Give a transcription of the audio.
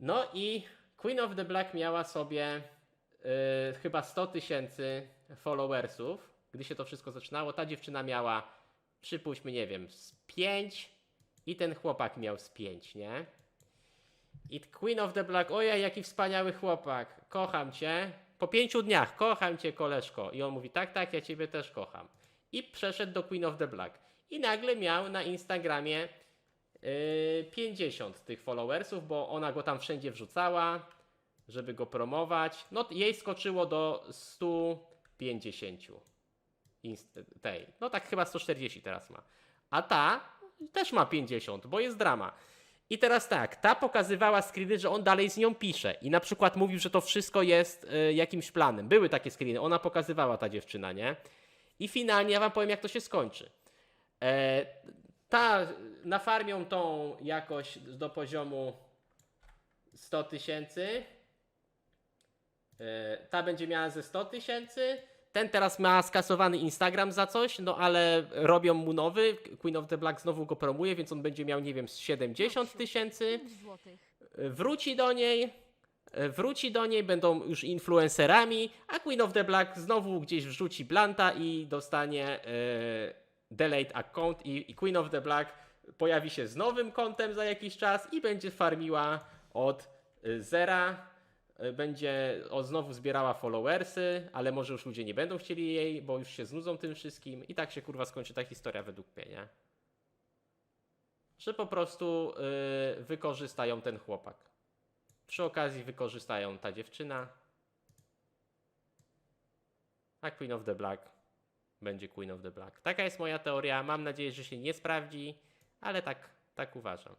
No i Queen of the Black miała sobie y, chyba 100 tysięcy followersów, gdy się to wszystko zaczynało. Ta dziewczyna miała, przypuśćmy, nie wiem, z 5 i ten chłopak miał z 5, nie? I Queen of the Black, ojej, jaki wspaniały chłopak, kocham cię. Po pięciu dniach, kocham cię, koleżko. I on mówi, tak, tak, ja ciebie też kocham. I przeszedł do Queen of the Black. I nagle miał na Instagramie yy, 50 tych followersów, bo ona go tam wszędzie wrzucała, żeby go promować. No jej skoczyło do 150 inst- tej. No tak chyba 140 teraz ma. A ta też ma 50, bo jest drama. I teraz tak, ta pokazywała screeny, że on dalej z nią pisze. I na przykład mówił, że to wszystko jest y, jakimś planem. Były takie screeny, ona pokazywała ta dziewczyna, nie? I finalnie ja wam powiem, jak to się skończy. E, ta nafarmią tą jakoś do poziomu 100 tysięcy. E, ta będzie miała ze 100 tysięcy. Ten teraz ma skasowany Instagram za coś, no ale robią mu nowy. Queen of the Black znowu go promuje, więc on będzie miał, nie wiem, z 70 tysięcy. 5 złotych. Wróci do niej. e, Wróci do niej, będą już influencerami, a Queen of the Black znowu gdzieś wrzuci blanta i dostanie e, delete account i, i Queen of the Black pojawi się z nowym kontem za jakiś czas i będzie farmiła od e, zera. E, Będzie znowu zbierała followersy, ale może już ludzie nie będą chcieli jej, bo już się znudzą tym wszystkim. I tak się kurwa skończy ta historia według mnie, nie? Że po prostu y, wykorzystają ten chłopak. Przy okazji wykorzystają ta dziewczyna. A Queen of the Black będzie Queen of the Black. Taka jest moja teoria. Mam nadzieję, że się nie sprawdzi, ale tak, tak uważam.